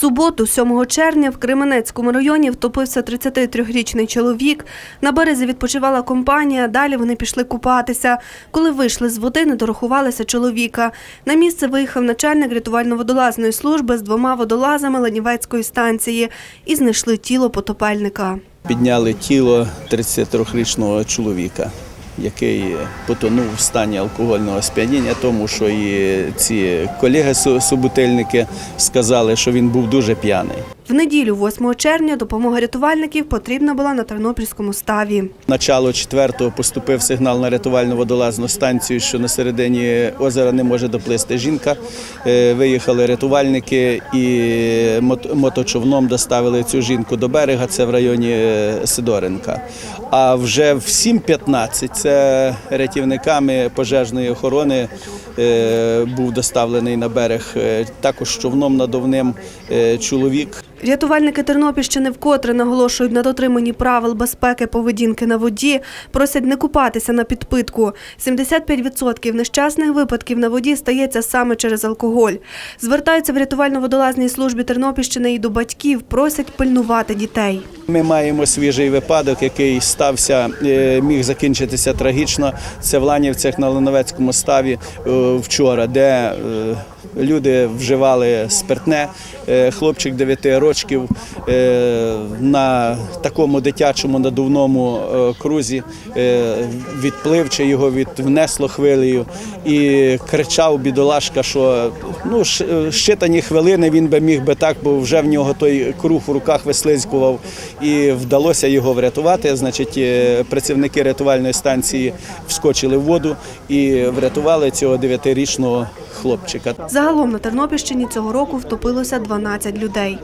суботу, 7 червня, в Кременецькому районі втопився 33-річний чоловік. На березі відпочивала компанія. Далі вони пішли купатися. Коли вийшли з води, не дорахувалися чоловіка. На місце виїхав начальник рятувально-водолазної служби з двома водолазами Ленівецької станції і знайшли тіло потопельника. Підняли тіло 33-річного чоловіка, який потонув в стані алкогольного сп'яніння, тому що і ці колеги-субутельники сказали, що він був дуже п'яний. В неділю, 8 червня, допомога рятувальників потрібна була на Тернопільському ставі. Начало четвертого поступив сигнал на рятувальну водолазну станцію, що на середині озера не може доплисти жінка. Е, Виїхали рятувальники і моточовном доставили цю жінку до берега. Це в районі е, Сидоренка. А вже в 7.15 це рятівниками пожежної охорони е, був доставлений на берег. Також човном надувним чоловік. Рятувальники Тернопільщини вкотре наголошують на дотриманні правил безпеки поведінки на воді, просять не купатися на підпитку. 75% нещасних випадків на воді стається саме через алкоголь. Звертаються в рятувально-водолазній службі Тернопільщини і до батьків, просять пильнувати дітей. Ми маємо свіжий випадок, який стався, е, міг закінчитися трагічно. Це в Ланівцях на Леновецькому ставі е, вчора, де е, люди вживали спиртне. Е, Хлопчик 9 років е, на такому дитячому надувному е, крузі відплив чи його від внесло хвилею і кричав бідолашка, що ну щитані хвилини він би міг би так, бо вже в нього той круг в руках вислизькував, і вдалося його врятувати. Значить, працівники рятувальної станції вскочили в воду і врятували цього 9-річного хлопчика. Загалом на Тернопільщині цього року втопилося 12 людей.